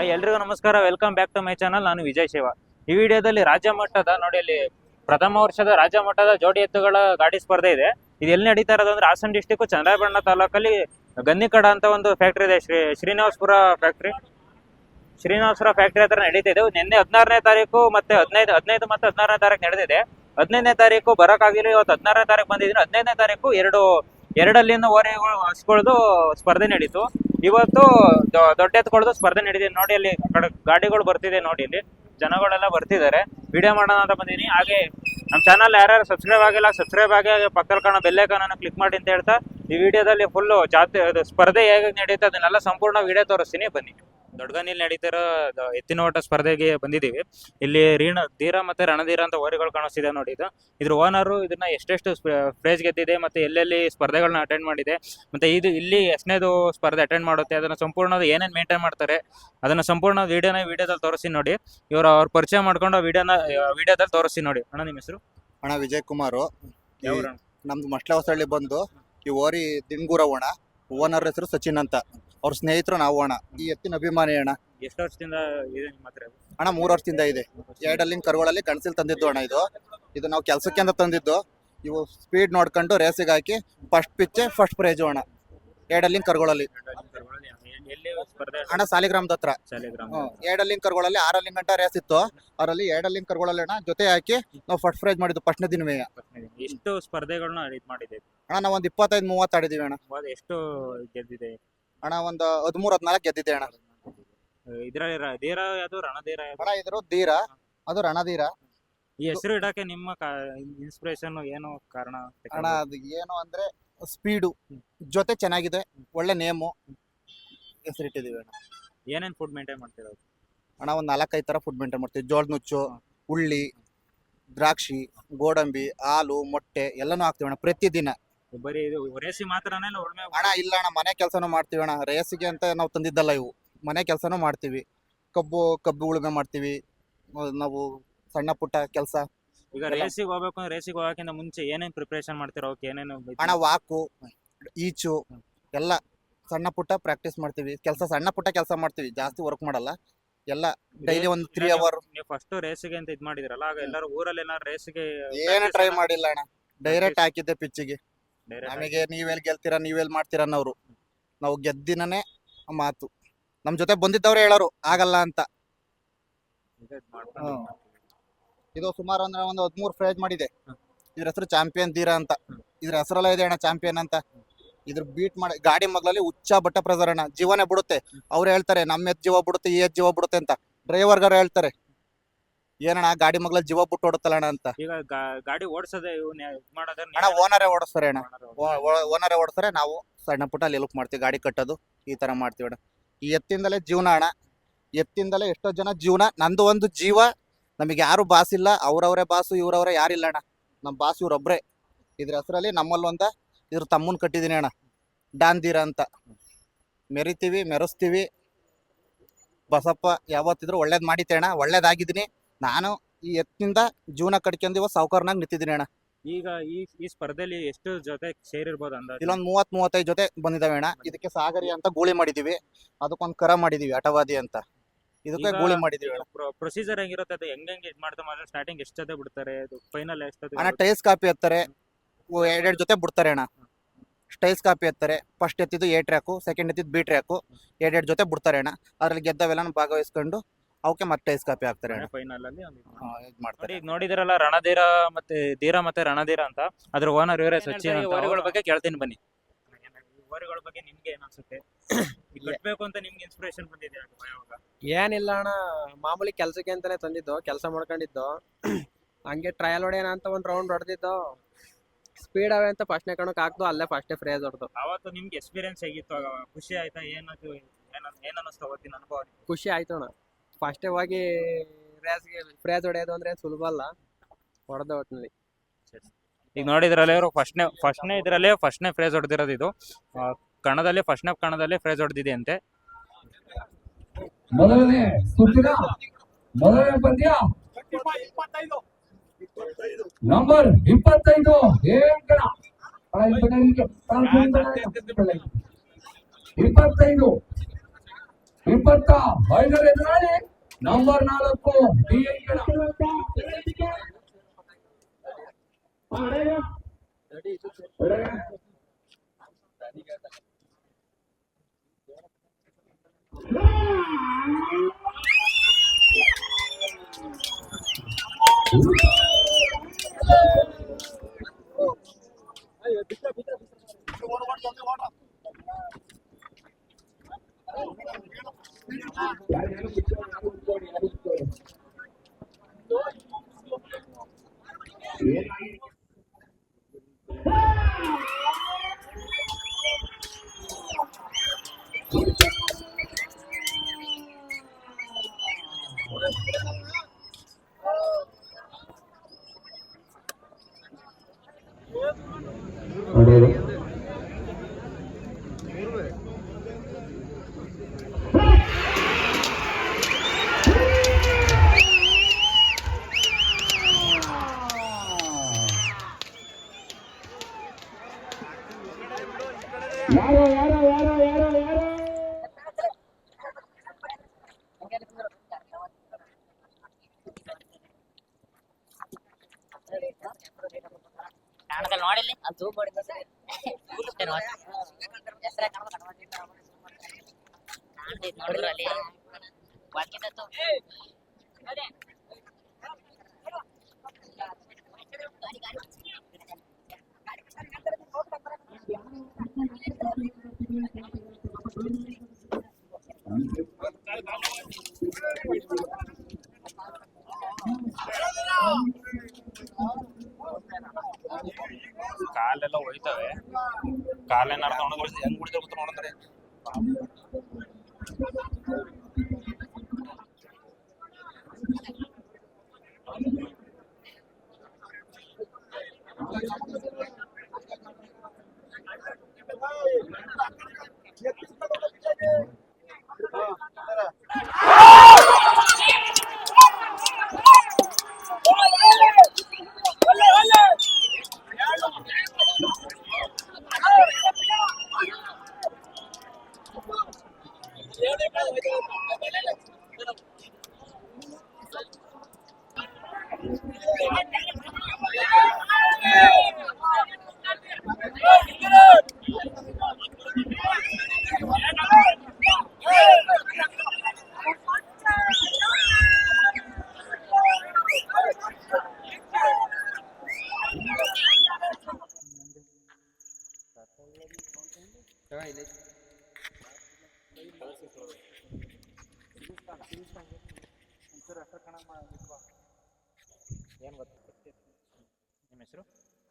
Hi, ಎಲ್ರಿಗೂ ನಮಸ್ಕಾರ. Welcome back to my channel ನಾನು ವಿಜಯ್ ಶಿವ ಈ ವಿಡಿಯೋದಲ್ಲಿ ರಾಜ್ಯ ಮಟ್ಟದ, ನೋಡಿ ಅಲ್ಲಿ ಪ್ರಥಮ ವರ್ಷದ ರಾಜ್ಯ ಮಟ್ಟದ ಜೋಡಿ ಎತ್ತುಗಳ ಗಾಡಿ ಸ್ಪರ್ಧೆ ಇದೆ. ಇದು ಎಲ್ಲಿ ನಡೀತಾ ಇರೋದು ಅಂದ್ರೆ ಹಾಸನ ಡಿಸ್ಟಿಕ್ ಚಂದ್ರಬಣ್ಣ ತಾಲೂಕಲ್ಲಿ ಗನ್ನಿಕಡ ಅಂತ ಒಂದು ಫ್ಯಾಕ್ಟ್ರಿ ಇದೆ. ಶ್ರೀ ಶ್ರೀನಿವಾಸಪುರ ಫ್ಯಾಕ್ಟ್ರಿ ಶ್ರೀನಿವಾಸಪುರ ಫ್ಯಾಕ್ಟ್ರಿ ಹತ್ರ ನಡೀತಿದೆ ನಿನ್ನೆ ಹದಿನಾರನೇ ತಾರೀಕು ಮತ್ತೆ ಹದಿನೈದು ಹದಿನೈದು ಮತ್ತೆ ಹದಿನಾರನೇ ತಾರೀಕು ನಡೆದಿದೆ. ಹದಿನೈದನೇ ತಾರೀಕು ಬರೋಕ್ಕಾಗಿಲ್ಲ ಇವತ್ತು ಹದಿನಾರನೇ ತಾರೀಕು ಬಂದಿದ್ದೀನಿ ಹದಿನೈದನೇ ತಾರೀಕು ಎರಡು, ಎರಡಲ್ಲಿಂದ ಓರೆಗಳು ಹಸ್ಕೊಳ್ದು ಸ್ಪರ್ಧೆ ನಡೀತು. ಇವತ್ತು ದೊಡ್ಡ ಎತ್ಕೊಳ್ದು ಸ್ಪರ್ಧೆ ನಡೆದಿದೆ ನೋಡಿ ಅಲ್ಲಿ ಗಾಡಿಗಳು ಬರ್ತಿದೆ ನೋಡಿ ಇಲ್ಲಿ. ಜನಗಳೆಲ್ಲ ಬರ್ತಿದ್ದಾರೆ. ವಿಡಿಯೋ ಮಾಡೋಣ ಅಂತ ಬಂದಿದ್ದೀನಿ ಹಾಗೆ ನಮ್ಮ ಚಾನಲ್ ಯಾರ್ಯಾರು ಸಬ್ಸ್ಕ್ರೈಬ್ ಆಗಿಲ್ಲ, ಸಬ್ಸ್ಕ್ರೈಬ್ ಆಗಿ ಪಕ್ಕದಲ್ಲಿ ಕಾಣೋ ಬೆಲ್ಲೈಕನ್ನ ಕ್ಲಿಕ್ ಮಾಡಿ ಅಂತ ಹೇಳ್ತಾ ಈ ವಿಡಿಯೋದಲ್ಲಿ ಫುಲ್ ಜಾತಿ ಸ್ಪರ್ಧೆ ಹೇಗೆ ನಡೀತಾ ಅದನ್ನೆಲ್ಲ ಸಂಪೂರ್ಣ ವಿಡಿಯೋ ತೋರಿಸ್ತೀನಿ. ಬನ್ನಿ. ದೊಡ್ಡಗನಿಲ್ ನಡೀತಿರೋ ಎತ್ತಿನ ಓಟ ಸ್ಪರ್ಧೆಗೆ ಬಂದಿದ್ದೀವಿ. ಇಲ್ಲಿ ರೀಣ ಧೀರ ಮತ್ತೆ ರಣಧೀರ ಅಂತ ಓರಿಗಳು ಕಾಣಿಸ್ತಿದೆ ನೋಡಿ ಇದು. ಇದ್ರ ಓನರು ಇದನ್ನ ಎಷ್ಟೆಷ್ಟು ಪ್ರೈಸ್ ಗೆದ್ದಿದೆ ಮತ್ತೆ ಎಲ್ಲೆಲ್ಲಿ ಸ್ಪರ್ಧೆಗಳನ್ನ ಅಟೆಂಡ್ ಮಾಡಿದೆ. ಮತ್ತೆ ಇದು ಇಲ್ಲಿ ಎಷ್ಟನೇದು ಸ್ಪರ್ಧೆ ಅಟೆಂಡ್ ಮಾಡುತ್ತೆ. ಅದನ್ನ ಸಂಪೂರ್ಣ ಏನೇನು ಮೇಂಟೈನ್ ಮಾಡ್ತಾರೆ ಅದನ್ನ ಸಂಪೂರ್ಣ ವಿಡಿಯೋನ ವಿಡಿಯೋದಲ್ಲಿ ತೋರಿಸಿ ನೋಡಿ. ಇವರು ಅವ್ರ ಪರಿಚಯ ಮಾಡ್ಕೊಂಡು ವಿಡಿಯೋನ ವಿಡಿಯೋದಲ್ಲಿ ತೋರಿಸಿ ನೋಡಿ. ಅಣ್ಣ ನಿಮ್ಮ ಹೆಸರು? ಅಣ್ಣ ವಿಜಯ್ ಕುಮಾರು ನಮ್ದು ಮಟ್ಲೆ ಹೊಸಳ್ಳಿ ಬಂದು ಈ ಓರಿ ದಿಂಗೂರ ಓಣ ಓನರ್ ಹೆಸರು ಸಚಿನ್ ಅಂತ. ಅವ್ರ ಸ್ನೇಹಿತರು ನಾವು ಅಣ್ಣ. ಈ ಎತ್ತಿನ ಅಭಿಮಾನಿ ಅಣ್ಣ. ಎಷ್ಟು ವರ್ಷದಿಂದ ಇದೆ ನಿಮ್ಮ ಹತ್ರ ಅಣ್ಣ ಮೂರು ವರ್ಷದಿಂದ ಇದೆ. ಎರಡಲ್ಲಿಂಗ್ ಕರುಗಳಲ್ಲಿ ಕಣಸಿಲ್ ತಂದಿದ್ದು ಅಣ್ಣ ಇದು. ಇದು ನಾವು ಕೆಲಸಕ್ಕೆ ಅಂತ ತಂದಿದ್ದು. ಇವು ಸ್ಪೀಡ್ ನೋಡ್ಕೊಂಡು ರೇಸಿಗೆ ಹಾಕಿ ಫಸ್ಟ್ ಪಿಚ್ಚೆ ಫಸ್ಟ್ ಪ್ರೈಜು ಅಣ್ಣ. ಎರಡಲ್ಲಿಂಗ್ ಕರುಗಳಲ್ಲಿ. ಎಲ್ಲಿ ಸ್ಪರ್ಧೆ? ಅಣ್ಣ ಸಾಲಿಗ್ರಾಮದ ಹತ್ರ. ಶಾಲಿಗ್ರಾಮ ಹ್ಮ್. ಎರಡಲ್ಲಿಂಗ್ ಕರುಗಳಲ್ಲಿ ಆರಲ್ಲಿ ಗಂಟ ರೇಸ್ ಇತ್ತು. ಅದರಲ್ಲಿ ಲಿಂಕ್ ಕರುಗಳಲ್ಲಿ ಅಣ್ಣ ಜೊತೆ ಹಾಕಿ ನಾವು ಫಸ್ಟ್ ಪ್ರೈಜ್ ಮಾಡಿದ್ದು ಫಸ್ಟ್ ದಿನವೇ ಎಷ್ಟು ಸ್ಪರ್ಧೆಗಳನ್ನ ಇದು ಮಾಡಿದೆ ಅಣ್ಣ ನಾವು ಒಂದು ಇಪ್ಪತ್ತೈದು ಮೂವತ್ತು ಆಡಿದೀವಿ ಅಣ್ಣ. ಎಷ್ಟು ಗೆದ್ದಿದೆ? ಅಣ್ಣ ಒಂದು ಹದಿಮೂರು ಹದಿನಾಲ್ಕು ಗೆದ್ದಿದೆ ಅಣ್ಣ. ಇದ್ರಲ್ಲಿ ರ- ಧೀರ ಯಾವುದು ರಣಧೀರ ಯಾವ್ದು? ಅಣ್ಣ ಇದ್ರು ಧೀರ. ಅದು ರಣಧೀರ. ಈ ಹೆಸರು ಇಡಕ್ಕೆ ನಿಮ್ಮ ಇನ್ಸ್ಪಿರೇಷನ್ ಏನು ಕಾರಣ ಅಣ್ಣ ಅದು ಏನು ಅಂದ್ರೆ ಸ್ಪೀಡು ಜೊತೆ ಚೆನ್ನಾಗಿದೆ ಒಳ್ಳೆ ನೇಮು ಹೆಸರಿಟ್ಟಿದೀವಿ ಅಣ್ಣ. ಏನೇನ್ ಫುಡ್ ಮೇಂಟೈನ್ ಮಾಡ್ತಿರೋದು ಅಣ್ಣ ಒಂದು ನಾಲ್ಕೈದು ತರ ಫುಡ್ ಮೇಂಟೈನ್ ಮಾಡ್ತೀವಿ. ಜೋಳದ ನುಚ್ಚು ಹುಳ್ಳಿ ದ್ರಾಕ್ಷಿ ಗೋಡಂಬಿ ಹಾಲು ಮೊಟ್ಟೆ ಎಲ್ಲನೂ ಹಾಕ್ತೀವಿ ಅಣ್ಣ ಪ್ರತಿದಿನ. ಬರೀ ಇದು ರೇಸಿ ಮಾತ್ರನೇ ಇಲ್ಲ ಉಳ್ಮೆ ಅಣ್ಣ ಇಲ್ಲ ಅಣ್ಣ ಮನೆ ಕೆಲಸನೂ ಮಾಡ್ತೀವಿ ಅಣ್ಣ. ರೇಸಿಗೆ ಅಂತ ನಾವು ತಂದಿದ್ದಲ್ಲ ಇವು. ಮನೆ ಕೆಲಸನೂ ಮಾಡ್ತೀವಿ. ಕಬ್ಬು ಕಬ್ಬು ಉಳುಮೆ ಮಾಡ್ತೀವಿ. ನಾವು ಸಣ್ಣ ಪುಟ್ಟ ಕೆಲಸ. ಈಗ ರೇಸಿಗೆ ಹೋಗ್ಬೇಕು ಅಂದ್ರೆ ರೇಸಿಗೆ ಹೋಗಕ್ಕಿಂತ ಮುಂಚೆ ಏನೇನ್ ಪ್ರಿಪರೇಷನ್ ಮಾಡ್ತಿರೋ ಅವಕ್ಕೆ ಏನೇನು ಅಣ್ಣ ಹಣ ವಾಕು ಈಚು ಎಲ್ಲ ಸಣ್ಣ ಪುಟ್ಟ ಪ್ರಾಕ್ಟೀಸ್ ಮಾಡ್ತೀವಿ. ಕೆಲಸ ಸಣ್ಣ ಪುಟ್ಟ ಕೆಲಸ ಮಾಡ್ತೀವಿ. ಜಾಸ್ತಿ ವರ್ಕ್ ಮಾಡಲ್ಲ. ಎಲ್ಲ ಡೈಲಿ ಒಂದು ತ್ರೀ ಅವರ್ ನೀವು ಫಸ್ಟ್ ರೇಸಿಗೆ ಅಂತ ಇದ್ ಮಾಡಿದ್ರಲ್ಲ ಆಗ ಎಲ್ಲರೂ ಊರಲ್ಲಿ ಏನಾದ್ರು ರೇಸಿಗೆ ಏನು ಟ್ರೈ ಮಾಡಿಲ್ಲ ಅಣ್ಣ. ಡೈರೆಕ್ಟ್ ಹಾಕಿದ್ದೆ ಪಿಚ್ಚಿಗೆ ನಮಗೆ ನೀವೆಲ್ಲಿ ಗೆಲ್ತೀರಾ ನೀವೆಲ್ಲಿ ಮಾಡ್ತೀರಾ ಅನ್ನೋರು. ನಾವು ಗೆದ್ದಿನೇ ಮಾತು. ನಮ್ ಜೊತೆ ಬಂದಿದ್ದವ್ರೆ ಹೇಳೋರು ಆಗಲ್ಲ ಅಂತ. ಹ್ಮ್. ಇದು ಸುಮಾರು ಅಂದ್ರೆ ಒಂದು ಹದಿಮೂರು ಫ್ರೇಜ್ ಮಾಡಿದೆ. ಇದ್ರ ಹೆಸರು ಚಾಂಪಿಯನ್ ದೀರ ಅಂತ. ಇದ್ರ ಹೆಸರಲ್ಲ ಇದೆ ಅಣ್ಣ ಚಾಂಪಿಯನ್ ಅಂತ. ಇದ್ರ ಬೀಟ್ ಮಾಡಿ ಗಾಡಿ ಮಗ್ಲಲ್ಲಿ ಹುಚ್ಚ ಬಟ್ಟ ಪ್ರಸರಣ. ಅಣ್ಣ ಜೀವನೇ ಬಿಡುತ್ತೆ. ಅವ್ರು ಹೇಳ್ತಾರೆ ನಮ್ಮ ಎದ್ ಜೀವ ಬಿಡುತ್ತೆ ಈ ಎದ್ ಜೀವ ಬಿಡುತ್ತೆ ಅಂತ. ಡ್ರೈವರ್ಗಾರ ಹೇಳ್ತಾರೆ. ಏನಣ್ಣ ಗಾಡಿ ಮಗ್ಲ ಜೀವ ಬಿಟ್ಟು ಓಡುತ್ತಲ್ಲ ಅಣ್ಣ ಅಂತ? ಈಗ ಗಾ- ಗಾಡಿ ಓಡಿಸದೆ ಇವನ್ ಅಣ್ಣ ಓನರೇ ಓಡಿಸ್ತಾರೆ ಅಣ್ಣ. ಓನರೇ ಓಡಿಸ್ತಾರೆ ನಾವು ಸಣ್ಣ ಪುಟ್ಟ ಅಲ್ಲಿ ಎಲ್ಪ್ ಮಾಡ್ತೀವಿ ಗಾಡಿ ಕಟ್ಟೋದು ಈ ತರ ಮಾಡ್ತೀವಿ ಅಣ್ಣ. ಈ ಎತ್ತಿಂದಲೇ ಜೀವನ ಅಣ್ಣ. ಎತ್ತಿಂದಲೇ ಎಷ್ಟೋ ಜನ ಜೀವನ ನಂದು ಒಂದು ಜೀವ ನಮಗೆ ಯಾರು ಬಾಸ್ ಇಲ್ಲ ಅವ್ರವ್ರೇ ಬಾಸು ಇವ್ರವ್ರೆ ಯಾರಿಲ್ಲ ಅಣ್ಣ. ನಮ್ಮ ಬಾಸ್ ಇವ್ರೊಬ್ರೆ. ಇದ್ರ ಹೆಸರಲ್ಲಿ ನಮ್ಮಲ್ಲಿ ಒಂದ ಇದ್ರ ತಮ್ಮನ್ ಕಟ್ಟಿದೀನಿ ಅಣ್ಣ. ಡಾನ್ದೀರ ಅಂತ. ಮೆರಿತೀವಿ ಮೆರೆಸ್ತೀವಿ. ಬಸಪ್ಪ ಯಾವತ್ತಿದ್ರು ಒಳ್ಳೇದ್ ಮಾಡಿತ್ತೆ ಅಣ್ಣ ಒಳ್ಳೇದಾಗಿದ್ದೀನಿ. ನಾನು ಈ ಎತ್ತಿನಿಂದ ಜೀವನ ಕಟ್ಕೊಂಡು ಇವತ್ತು ಸಾವುಕಾರನಾಗ ನಿಂತಿದ್ದೀನಿ ಅಣ್ಣ. ಈಗ ಈ ಈ ಸ್ಪರ್ಧೆಯಲ್ಲಿ ಎಷ್ಟು ಜೊತೆ ಸೇರಿರ್ಬೋದು ಅಂದಾಜು? ಇಲ್ಲೊಂದು ಮೂವತ್ ಮೂವತ್ತೈದು ಜೊತೆ ಬಂದಿದಾವೆ ಅಣ್ಣ. ಇದಕ್ಕೆ ಸಾಗರಿ ಅಂತ ಗೂಳಿ ಮಾಡಿದೀವಿ. ಅದಕ್ಕೊಂದು ಕರ ಮಾಡಿದೀವಿ ಅಟವಾದಿ ಅಂತ. ಇದಕ್ಕೆ ಈಗ ಗೂಳಿ ಮಾಡಿದೀವಿ ಅಣ್ಣ. ಪ್ರೊಸೀಜರ್ ಹೆಂಗಿರುತ್ತೆ ಅದು? ಹೆಂಗ್ ಹೆಂಗ್ ಇದ್ ಮಾಡ್ತಾ ಮಾಡಿದ್ರೆ ಸ್ಟಾರ್ಟಿಂಗ್ ಎಷ್ಟು ಜೊತೆ ಬಿಡ್ತಾರೆ? ಅದು ಫೈನಲ್ ಎಷ್ಟು ಅಣ್ಣ ಟೈಲ್ಸ್ ಕಾಪಿ ಎತ್ತಾರೆ. ಎರಡೆರಡು ಜೊತೆ ಬಿಡ್ತಾರೆ ಅಣ್ಣ. ಟೈಲ್ಸ್ ಕಾಪಿ ಎತ್ತಾರೆ. ಫಸ್ಟ್ ಎತ್ತಿದ್ದು ಎ ಟ್ರ್ಯಾಕು ಸೆಕೆಂಡ್ ಎತ್ತಿದ್ದು ಬಿ ಟ್ರ್ಯಾಕು ಎರಡೆರಡು ಜೊತೆ ಬಿಡ್ತಾರೆ ಅಣ್ಣ. ಅದ್ರಲ್ಲಿ ಗೆದ್ದವೆಲ್ಲ ಭಾಗವಹಿಸ್ಕೊಂಡು ಅವಕ್ಕೆ ಮತ್ತೆ ಐಸ್ ಕಾಪಿ ಹಾಕ್ತಾರೆ ಫೈನಲ್ ಅಲ್ಲಿ ಹಾ, ಇದ್ ಮಾಡ್ತಾರೆ. ನೋಡಿ ಈಗ ನೋಡಿದಿರಲ್ಲ ರಣಧೀರ ಮತ್ತೆ ಧೀರ ಮತ್ತೆ ರಣಧೀರ ಅಂತ. ಅದ್ರ ಓನರ್ ಇವರೇ ಸಚಿನ್ ಅಂತ. ಬಗ್ಗೆ ಕೇಳ್ತೀನಿ ಬನ್ನಿ. ಓರಿಗಳ ಬಗ್ಗೆ ನಿಮ್ಗೆ ಏನ್ ಅನ್ಸುತ್ತೆ? ಕಟ್ಬೇಕು ಅಂತ ನಿಮ್ಗೆ ಇನ್ಸ್ಪಿರೇಷನ್ ಬಂದಿದೆ ಯಾವಾಗ? ಏನಿಲ್ಲ ಅಣ್ಣ ಮಾಮೂಲಿ ಕೆಲ್ಸಕ್ಕೆ ಅಂತಾನೆ ತಂದಿದ್ದು ಕೆಲಸ ಮಾಡ್ಕೊಂಡಿದ್ದು. ಹಂಗೆ ಟ್ರಯಲ್ ಹೊಡೆಯೋಣ ಅಂತ ಒಂದ್ ರೌಂಡ್ ಹೊಡೆದಿದ್ದು. ಸ್ಪೀಡ್ ಅವೆ ಅಂತ ಫಸ್ಟ್ನೇ ಕಣಕ್ ಹಾಕ್ದು ಅಲ್ಲೇ ಫಸ್ಟೇ ಫ್ರೇಜ್ ಹೊಡೆದು. ಅವತ್ತು ನಿಮ್ಗೆ ಎಕ್ಸ್ಪೀರಿಯನ್ಸ್ ಹೇಗಿತ್ತು? ಆಗ ಖುಷಿ ಆಯ್ತಾ? ಏನದು ಏನ್ ಏನ್ ಅನ್ನಿಸ್ತು ಅವತ್ತಿನ ಅನುಭವ ನಿಮ್ಗೆ? ಖುಷಿ ಆಯ್ತು ಅಣ್ಣ. ಫಸ್ಟೇ ಹೋಗಿ ರೇಸ್ಗೆ ಫ್ರೇಜ್ ಹೊಡೆಯೋದು ಅಂದ್ರೆ ಸುಲಭ ಅಲ್ಲ. ಹೊಡೆದ ಒಟ್ಟಿನಲ್ಲಿ ಈಗ ನೋಡಿದ್ರಲ್ಲಿ ಅವರು ಫಸ್ಟ್ನೇ ಫಸ್ಟ್ನೇ ಇದರಲ್ಲೇ ಫಸ್ಟ್ನೇ ಫ್ರೇಜ್ ಹೊಡೆದಿರೋದು ಇದು. ಆ, ಕಣದಲ್ಲಿ ಫಸ್ಟ್ನೇ ಕಣದಲ್ಲಿ ಫ್ರೇಜ್ ಹೊಡೆದಿದೆ ಅಂತೆ ಮೊದಲನೇ ಸುತ್ತಿನ ಮೊದಲನೇ ಪಂದ್ಯ. ನಂಬರ್ ಏನ್ ಕಣ. ಇಪ್ಪತ್ತೈದು. ಇಪ್ಪತ್ತ ಐದರ ಎದುರಾಳಿ ನಂಬರ್ ನಾಲ್ಕು ಡಿ ಅಂಕಣ ಯಾರೋ ಯಾರೋ ಯಾರೋ ಯಾರೋ ಯಾರೋ ಕಾಣದಲ್ಲಿ ನೋಡಿಲ್ಲಿ ಅದು നടത്തണം എങ്കൂടി നിർത്തണം ಬಿಡ್ತಾರೆ ಗೊತ್ತ ನೋಡಂದ್ರೆ ಏನ್ ಗೊತ್ತ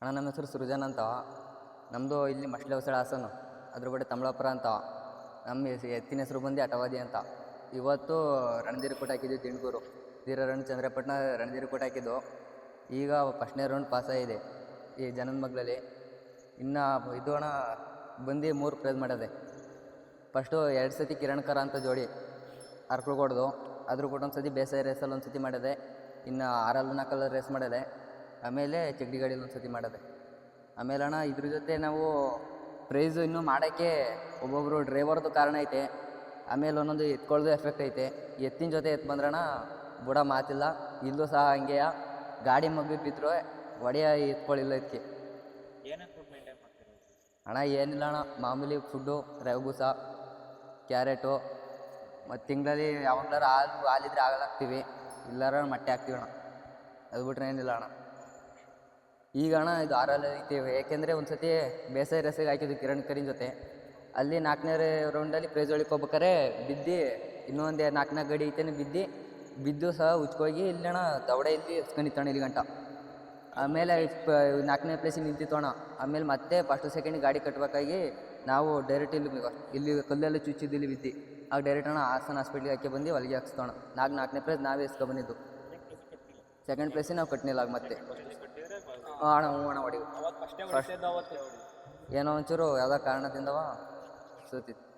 ಅಣ್ಣ, ನಮ್ಮ ಹೆಸರು ಸೃಜನ್ ಅಂತ ನಮ್ಮದು ಇಲ್ಲಿ ಮಸ್ಲೆ ಹೊಸಳ ಹಾಸನು ಅದ್ರ ಕಡೆ ತಮಲಾಪುರ ಅಂತ ನಮ್ಮ ಎತ್ತಿನ ಹೆಸರು ಬಂದು ಅಟವಾದಿ ಅಂತ. ಇವತ್ತು ರಣಧೀರ್ ಕೂಟ ಹಾಕಿದ್ವಿ ತಿಂಡ್ಗೂರು ಧೀರ ರಣ ಚಂದ್ರಪಟ್ಟಣ ರಣಧೀರ್ ಕೂಟ ಹಾಕಿದ್ದು. ಈಗ ಫಸ್ಟ್ನೇ ರೌಂಡ್ ಪಾಸ್ ಆಗಿದೆ ಈ ಜನದ ಮಗ್ಳಲ್ಲಿ. ಇನ್ನು ಇದು ಅಣ್ಣ, ಬಂದು ಮೂರು ಪ್ರೈಸ್ ಮಾಡಿದೆ ಫಸ್ಟು ಎರಡು ಸತಿ ಕಿರಣ್ ಕರ ಅಂತ ಜೋಡಿ. ಅರ್ಕಳು ಕೊಡೋದು. ಅದ್ರ ಕೂಡ ಒಂದು ಸತಿ ಬೇಸಾಯ ರೇಸಲ್ಲಿ ಒಂದು ಸತಿ ಮಾಡಿದೆ. ಇನ್ನು ಆರಲ್ಲು ನಾಲ್ಕಲ್ಲ ರೇಸ್ ಮಾಡಿದೆ. ಆಮೇಲೆ ಚಗಡಿ ಗಾಡಿಯಲ್ಲಿ ಒಂದು ಸತಿ ಮಾಡಿದೆ. ಆಮೇಲೆ ಅಣ್ಣ ಇದ್ರ ಜೊತೆ ನಾವು ಪ್ರೈಸು ಇನ್ನೂ ಮಾಡೋಕ್ಕೆ ಒಬ್ಬೊಬ್ಬರು ಡ್ರೈವರ್ದು ಕಾರಣ ಐತೆ. ಆಮೇಲೆ ಒಂದೊಂದು ಎತ್ಕೊಳ್ದು ಎಫೆಕ್ಟ್ ಐತೆ. ಎತ್ತಿನ ಜೊತೆ ಎತ್ತು ಬಂದ್ರಣ ಬುಡ ಮಾತಿಲ್ಲ. ಇಲ್ಲೂ ಸಹ ಹಂಗೆಯ ಗಾಡಿ ಮಗ್ಗಿ ಬಿದ್ದರೂ ಒಡೆಯ ಎತ್ಕೊಳ್ಳಿಲ್ಲ ಇದಕ್ಕೆ ಅಣ್ಣ ಏನಿಲ್ಲ ಅಣ್ಣ ಮಾಮೂಲಿ ಫುಡ್ಡು ರವಬೂಸ ಕ್ಯಾರೆಟು ಮತ್ತು ತಿಂಗಳಲ್ಲಿ ಯಾವಾಗ್ಲಾರ ಹಾಲು, ಹಾಲಿದ್ರೆ ಆಗಲ್ಲ ಹಾಕ್ತೀವಿ ಇಲ್ಲಾರ ಮೊಟ್ಟೆ ಹಾಕ್ತೀವಿ ಅಣ್ಣ. ಅದು ಬಿಟ್ರೆ ಏನಿಲ್ಲ ಅಣ್ಣ. ಈಗ ಅಣ್ಣ ಇದು ಆರಲ್ಲಿ ಐತಿ ಏಕೆಂದರೆ ಒಂದು ಸತಿ ಬೇಸಾಯ ರಸಗೆ ಹಾಕಿದ್ವಿ ಕಿರಣ್ ಕರಿನ ಜೊತೆ. ಅಲ್ಲಿ ನಾಲ್ಕನೇ ರೌಂಡಲ್ಲಿ ಪ್ರೈಸ್ ಹೋಗ್ಬೇಕಾರೆ ಬಿದ್ದು ಇನ್ನೊಂದು ನಾಲ್ಕನೇ ನಾಲ್ಕು ಗಡಿ ಐತೇನೆ ಬಿದ್ದು ಬಿದ್ದು ಸಹ ಉಚ್ಕೋಗಿ ಇಲ್ಲಿ ಅಣ್ಣ ದವಡೆ ಇಲ್ಲಿ ಇಸ್ಕೊಂಡಿತ್ತಣ್ಣ ಇಲ್ಲಿ ಗಂಟ. ಆಮೇಲೆ ನಾಲ್ಕನೇ ಪ್ಲೇಸಿಗೆ ನಿಂತಿತ್ತು ಅಣ್ಣ. ಆಮೇಲೆ ಮತ್ತೆ ಫಸ್ಟ್ ಸೆಕೆಂಡ್ ಗಾಡಿ ಕಟ್ಟಬೇಕಾಗಿ ನಾವು ಡೈರೆಕ್ಟ್ ಇಲ್ಲಿ ಇಲ್ಲಿ ಕಲ್ಲೆಲ್ಲ ಚುಚ್ಚಿದ್ದು ಇಲ್ಲಿ ಬಿದ್ದು. ಆಗ ಡೈರೆಕ್ಟ್ ಅಣ್ಣ ಹಾಸನ ಹಾಸ್ಪಿಟ್ಲಿಗೆ ಹಾಕಿ ಬಂದು ಅಲ್ಲಿಗೆ ಹಾಕ್ಸ್ತೋಣ ನಾಲ್ಕು ನಾಲ್ಕನೇ ಪ್ಲೇಸ್ ನಾವೇ ಇಸ್ಕೊ ಬಂದಿದ್ದು. ಸೆಕೆಂಡ್ ಪ್ಲೇಸಿಗೆ ನಾವು ಕಟ್ನಿಲ್ಲ ಆಗ ಮತ್ತೆ. ಅಣ್ಣ, ಹ್ಞೂ ಅಣ್ಣ, ಹೊಡಿ. ಏನೋ ಒಂಚೂರು ಯಾವುದೋ ಕಾರಣದಿಂದವ? ಸೂತಿತ್ತು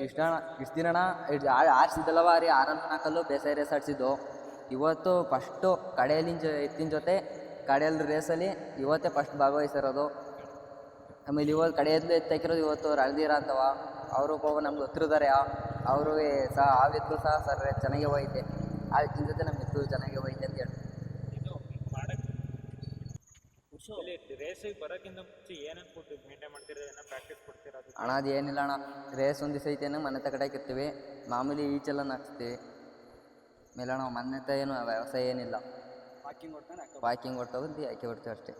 ಇಷ್ಟ ಇಷ್ಟು ದಿನ ಅಣ್ಣ, ಇದ್ ಆ- ಆರ್ಸಿದ್ದಲ್ಲವ ರೀ, ಆರನ್ನು ನಾಲ್ಕಲ್ಲು ಬೇಸಾಯ ರೇಸ್ ಆಡ್ಸಿದ್ದು. ಇವತ್ತು ಫಸ್ಟು ಕಡೆಯಲ್ಲಿ ಎತ್ತಿನ ಜೊತೆ ಕಡೆಯಲ್ಲಿ ರೇಸಲ್ಲಿ ಇವತ್ತೇ ಫಸ್ಟ್ ಭಾಗವಹಿಸಿರೋದು. ಆಮೇಲೆ ಇವತ್ತು ಕಡೆಯಲ್ಲೇ ಎತ್ತಾಕಿರೋದು ಇವತ್ತು ರಣಧೀರ ಅಂತವ? ಅವರು ಪಾಪ ನಮ್ಗೆ ಗೊತ್ತಿರ್ತಾರೆ ಅವರು ಸಹ ಆವಿತ್ತು ಸಹ ಸರ್ ಚೆನ್ನಾಗಿ ಹೋಯ್ತೆ ಆ ಎತ್ತಿನ ಜೊತೆ ನಮ್ಗೆ ಇತ್ತು ಚೆನ್ನಾಗಿ ಹೋಯ್ತೆ ಅಂತ ಹೇಳಿ ರೇಸಿಗೆ ಬರೋಕ್ಕಿಂತ ಮುಂಚೆ ಏನೇನು ಫುಡ್ ಮೇಂಟೈನ್ ಮಾಡ್ತೀರಾ? ಏನೋ ಪ್ರಾಕ್ಟೀಸ್ ಕೊಡ್ತೀರಾ? ಅದು ಹಣ ಅದು ಏನಿಲ್ಲ ಅಣ್ಣ. ರೇಸ್ ಒಂದು ದಿವಸ ಐತೇನು ಮನೆ ತಗಡಾಕಿರ್ತೀವಿ ಮಾಮೂಲಿ ಈಚೆಲ್ಲ ಹಾಕ್ಸ್ತೀವಿ. ಮೇಲೆ ಅಣ್ಣ ಮನೆ ತ ಏನು ವ್ಯವಸಾಯ ಏನಿಲ್ಲ. ವಾಕಿಂಗ್ ವಾಕಿಂಗ್ ಹೊಡ್ತಾವಂತ ಹಾಕಿ ಬಿಡ್ತೀವಿ ಅಷ್ಟೇ.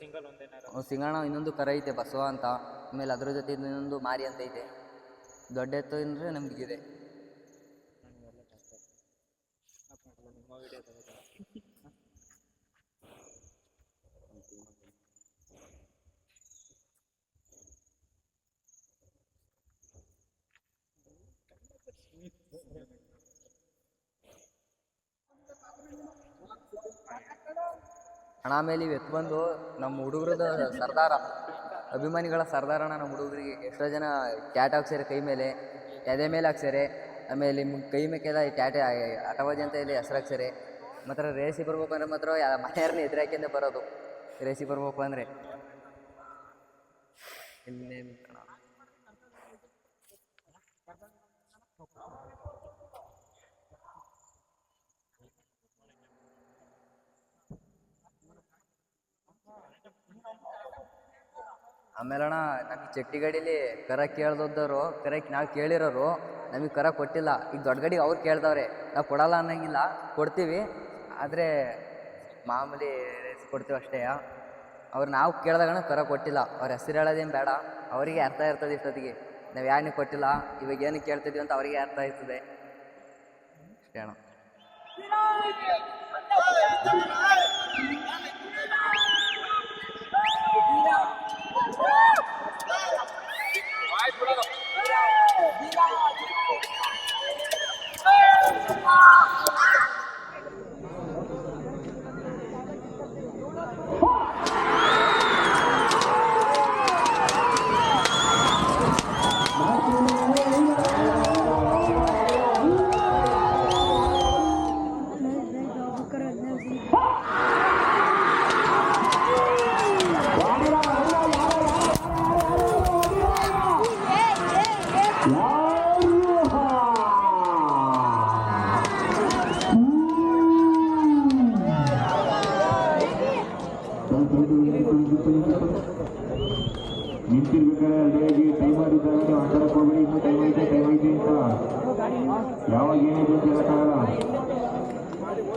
ಸಿಂಗಲ್ ಸಿಂಗಣ್ಣ ಇನ್ನೊಂದು ಕರ ಐತೆ ಬಸವ ಅಂತ. ಆಮೇಲೆ ಅದ್ರ ಜೊತೆ ಇನ್ನೊಂದು ಮಾರಿ ಅಂತ ಐತೆ. ದೊಡ್ಡ ಎತ್ತು ಅಂದರೆ ನಮ್ಗೆ ನಿಮ್ಮ ಹಣ ಆಮೇಲೆ ಇವು. ಎತ್ತು ಬಂದು ನಮ್ಮ ಹುಡುಗರದ ಸರ್ದಾರ, ಅಭಿಮಾನಿಗಳ ಸರ್ದಾರ ನಮ್ಮ ಹುಡುಗರಿಗೆ ಎಷ್ಟೋ ಜನ ಟ್ಯಾಟ್ ಹಾಕ್ಸ್ಯಾರೆ ಕೈ ಮೇಲೆ, ಎದೆ ಮೇಲೆ ಹಾಕ್ಸ್ಯಾರೆ, ಆಮೇಲೆ ಕೈ ಮೇಕೆಲ್ಲ ಟ್ಯಾಟೆ ಆಟವಾದಿ ಅಂತ ಇಲ್ಲಿ ಹೆಸರು ಹಾಕ್ಸ್ಯಾರೆ. ಮಾತ್ರ ರೇಸಿ ಬರ್ಬೇಕು ಅಂದ್ರೆ ಮಾತ್ರ ಮನೆಯವ್ರನ್ನ ಎದುರಾಕಿಂದ ಬರೋದು. ರೇಸಿ ಬರ್ಬೇಕು ಅಂದರೆ. ಆಮೇಲೆ ಅಣ್ಣ ನಮಗೆ ಚಟ್ಟಿಗಡಿಲಿ ಕರ ಕೇಳ್ದವ್ರು ಕರ ನಾವು ಕೇಳಿರೋರು ನಮಗೆ ಕರ ಕೊಟ್ಟಿಲ್ಲ ಈಗ ದೊಡ್ಡ ಗಾಡಿಗೆ ಅವ್ರು ಕೇಳ್ದವ್ರೆ ನಾವು ಕೊಡಲ್ಲ ಅನ್ನಂಗಿಲ್ಲ ಕೊಡ್ತೀವಿ ಆದರೆ ಮಾಮೂಲಿ ರೇಸ್ ಕೊಡ್ತೀವಿ ಅಷ್ಟೇ ಅವ್ರು ನಾವು ಕೇಳಿದಾಗಣ ಕರ ಕೊಟ್ಟಿಲ್ಲ ಅವ್ರ ಹೆಸರು ಹೇಳೋದೇನು ಬೇಡ ಅವರಿಗೆ ಅರ್ಥ ಇರ್ತದೆ ಇಷ್ಟೊತ್ತಿಗೆ ನಾವು ಯಾರನ್ನೂ ಕೊಟ್ಟಿಲ್ಲ ಇವಾಗ ಏನು ಕೇಳ್ತಿದ್ವಿ ಅಂತ ಅವರಿಗೆ ಅರ್ಥ ಆಯ್ತದೆ ಅಷ್ಟೇ ಅಣ್ಣ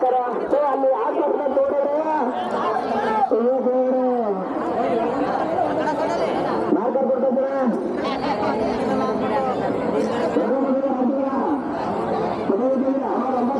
Chácara.